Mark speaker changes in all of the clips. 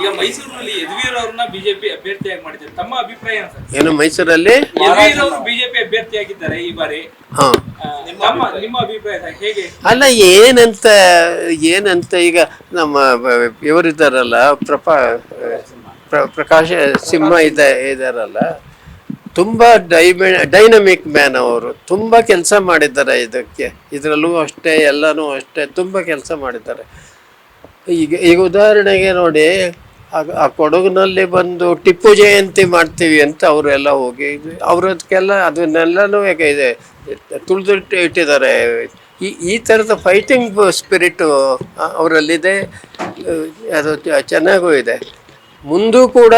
Speaker 1: ಈಗ ಮೈಸೂರಿನಲ್ಲಿ ಯದುವೀರ್ ಅವ್ರನ್ನ ಬಿಜೆಪಿ ಅಭ್ಯರ್ಥಿಯಾಗಿ ಮಾಡಿದ್ದಾರೆ. ತಮ್ಮ ಅಭಿಪ್ರಾಯ ಏನು ಸರ್?
Speaker 2: ಏನು ಮೈಸೂರಲ್ಲಿ?
Speaker 1: ಯದುವೀರ್ ಅವರು ಬಿಜೆಪಿ ಅಭ್ಯರ್ಥಿಯಾಗಿದ್ದಾರೆ ಈ ಬಾರಿ.
Speaker 2: ಹಾ.
Speaker 1: ತಮ್ಮ ನಿಮ್ಮ ಅಭಿಪ್ರಾಯ ಸರ್ ಹೇಗೆ?
Speaker 2: ಅಲ್ಲ ಏನಂತ ಏನಂತ ಈಗ ನಮ್ಮ ಬ- ಇವರಿದ್ದಾರಲ್ಲ ಪ್ರಪಾ ಪ್ರ- ಪ್ರಕಾಶ ಸಿಂಹ ಇದೆ ಇದಾರಲ್ಲ ತುಂಬ ಡೈಮೆ ಡೈನಮಿಕ್ ಮ್ಯಾನ್ ಅವರು. ತುಂಬ ಕೆಲಸ ಮಾಡಿದ್ದಾರೆ ಇದಕ್ಕೆ. ಇದರಲ್ಲೂ ಅಷ್ಟೇ ಎಲ್ಲನೂ ಅಷ್ಟೇ ತುಂಬ ಕೆಲಸ ಮಾಡಿದ್ದಾರೆ. ಈಗ ಈಗ ಉದಾಹರಣೆಗೆ ನೋಡಿ ಆ- ಕೊಡಗಿನಲ್ಲಿ ಬಂದು ಟಿಪ್ಪು ಜಯಂತಿ ಮಾಡ್ತೀವಿ ಅಂತ ಅವರೆಲ್ಲ ಹೋಗಿ ಅವ್ರದಕ್ಕೆಲ್ಲ ಅದನ್ನೆಲ್ಲನೂ ಇದೆ ತುಳಿದು ಇಟ್ಟಿದ್ದಾರೆ. ಈ ಈ ಥರದ ಫೈಟಿಂಗ್ ಸ್ಪಿರಿಟು ಅವರಲ್ಲಿದೆ, ಅದು ಚೆನ್ನಾಗೂ ಇದೆ. ಮುಂದೂ ಕೂಡ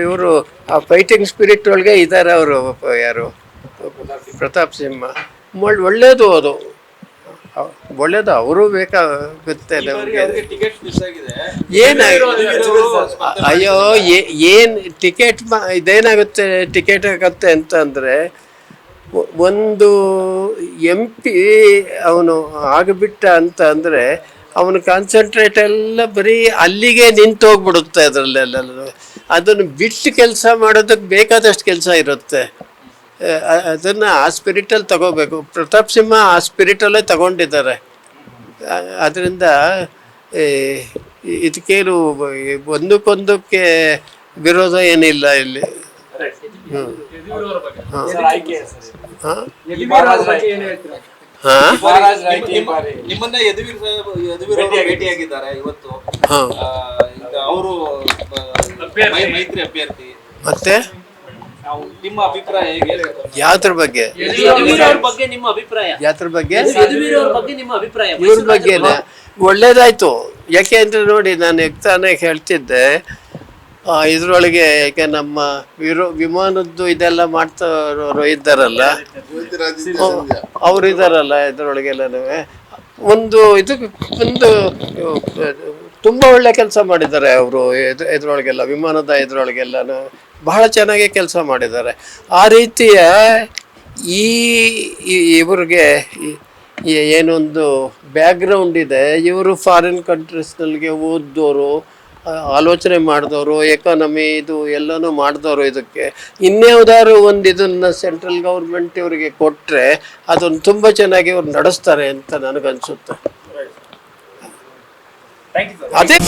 Speaker 2: ಇವರು ಆ ಫೈಟಿಂಗ್ ಸ್ಪಿರಿಟ್ ಒಳಗೆ ಇದ್ದಾರೆ ಅವರು, ಯಾರು? ಪ್ರತಾಪ್ ಸಿಂಹ. ಒಳ್ಳೆಯದು ಅದು. ಒಳ್ಳೇದು ಅವರು ಬೇಕಾಗುತ್ತೆ ಅಯ್ಯೋ ಏನು ಟಿಕೆಟ್ ಇದೇನಾಗುತ್ತೆ ಟಿಕೆಟ್ ಆಗುತ್ತೆ ಅಂತಂದ್ರೆ ಒಂದು ಎಂ ಪಿ ಅವನು ಆಗಿಬಿಟ್ಟ ಅಂತ ಅಂದರೆ ಅವನ ಕಾನ್ಸಂಟ್ರೇಟ್ ಎಲ್ಲ ಬರೀ ಅಲ್ಲಿಗೆ ನಿಂತು ಹೋಗ್ಬಿಡುತ್ತೆ ಅದರಲ್ಲೆಲ್ಲ ಅದನ್ನು ಬಿಟ್ಟು ಕೆಲಸ ಮಾಡೋದಕ್ಕೆ ಬೇಕಾದಷ್ಟು ಕೆಲಸ ಇರುತ್ತೆ. ಅದನ್ನ ಆ ಸ್ಪಿರಿಟಲ್ಲಿ ತಗೋಬೇಕು. ಪ್ರತಾಪ್ ಸಿಂಹ ಆ ಸ್ಪಿರಿಟಲ್ಲೇ ತಗೊಂಡಿದ್ದಾರೆ. ಅದರಿಂದ ಇದಕ್ಕೇನು ಒಂದಕ್ಕೊಂದಕ್ಕೆ ವಿರೋಧ ಏನಿಲ್ಲ ಇಲ್ಲಿ.
Speaker 1: ಯದುವೀರ್ ಬಗ್ಗೆ ಸರ್, ಆಯ್ಕೆ ಸರ್.
Speaker 2: ಹಾಂ.
Speaker 1: ಯದುವೀರ್ ಅವ್ರ ಬಗ್ಗೆ ಏನ್ ಹೇಳ್ತೀರಾ?
Speaker 2: ಹಾಂ.
Speaker 3: ನಿಮ್ಮ- ನಿಮ್ಮನ್ನ ಯದುವೀರ್ ಸಾಹೇಬ್ ಯದುವೀರ್ ಅವರು ಭೇಟಿಯಾಗಿದ್ದಾರೆ ಇವತ್ತು. ಆ, ಈಗ ಅವರು
Speaker 1: ಅಭ್ಯರ್ಥಿ.
Speaker 3: ಮೈತ್ರಿ ಅಭ್ಯರ್ಥಿ.
Speaker 2: ಮತ್ತೆ?
Speaker 3: ನಿಮ್ಮ ಅಭಿಪ್ರಾಯ ಹೇಗೆ?
Speaker 2: ಯಾವ್ದ್ರ ಬಗ್ಗೆ?
Speaker 4: ಯದುವೀರ್ ಅವ್ರ ಬಗ್ಗೆ ನಿಮ್ಮ ಅಭಿಪ್ರಾಯ?
Speaker 2: ಯಾತ್ರ ಬಗ್ಗೆ?
Speaker 4: ಯದುವೀರ್ ಅವ್ರ ಬಗ್ಗೆ ನಿಮ್ಮ ಅಭಿಪ್ರಾಯ
Speaker 2: ಇವ್ರ ಬಗ್ಗೆ. ಒಳ್ಳೇದಾಯ್ತು. ಯಾಕೆ ಅಂದ್ರೆ ನೋಡಿ ನಾನು ತಾನೇ ಹೇಳ್ತಿದ್ದೆ ಆ, ಇದ್ರೊಳಗೆ ಈಗ ನಮ್ಮ ವಿರೋ ವಿಮಾನದ್ದು ಇದೆಲ್ಲ ಮಾಡ್ತಾರೋ ಇದ್ದಾರಲ್ಲ? ಅವ್ರು ಇದ್ದಾರಲ್ಲ ಇದ್ರೊಳಗೆಲ್ಲನೂ ಒಂದು ಇದು ಒಂದು ತುಂಬ ಒಳ್ಳೆ ಕೆಲಸ ಮಾಡಿದ್ದಾರೆ ಅವರು ಇದ್ರೊಳಗೆಲ್ಲ ವಿಮಾನದ ಇದ್ರೊಳಗೆಲ್ಲನೂ ಬಹಳ ಚೆನ್ನಾಗಿ ಕೆಲಸ ಮಾಡಿದ್ದಾರೆ. ಆ ರೀತಿಯ ಈ ಇವ್ರಿಗೆ ಏನೊಂದು ಬ್ಯಾಕ್ಗ್ರೌಂಡ್ ಇದೆ. ಇವರು ಫಾರಿನ್ ಕಂಟ್ರೀಸ್ನಲ್ಲಿಗೆ ಓದ್ದೋರು ಆ, ಆಲೋಚನೆ ಮಾಡಿದವರು ಎಕಾನಮಿ ಇದು ಎಲ್ಲನೂ ಮಾಡಿದವರು ಇದಕ್ಕೆ. ಇನ್ಯಾವುದಾದ್ರು ಒಂದು ಇದನ್ನು ಸೆಂಟ್ರಲ್ ಗೌರ್ಮೆಂಟ್ ಇವರಿಗೆ ಕೊಟ್ಟರೆ ಅದನ್ನು ತುಂಬ ಚೆನ್ನಾಗಿ ಇವ್ರು ನಡೆಸ್ತಾರೆ ಅಂತ ನನಗನ್ಸುತ್ತೆ. ಅದೇ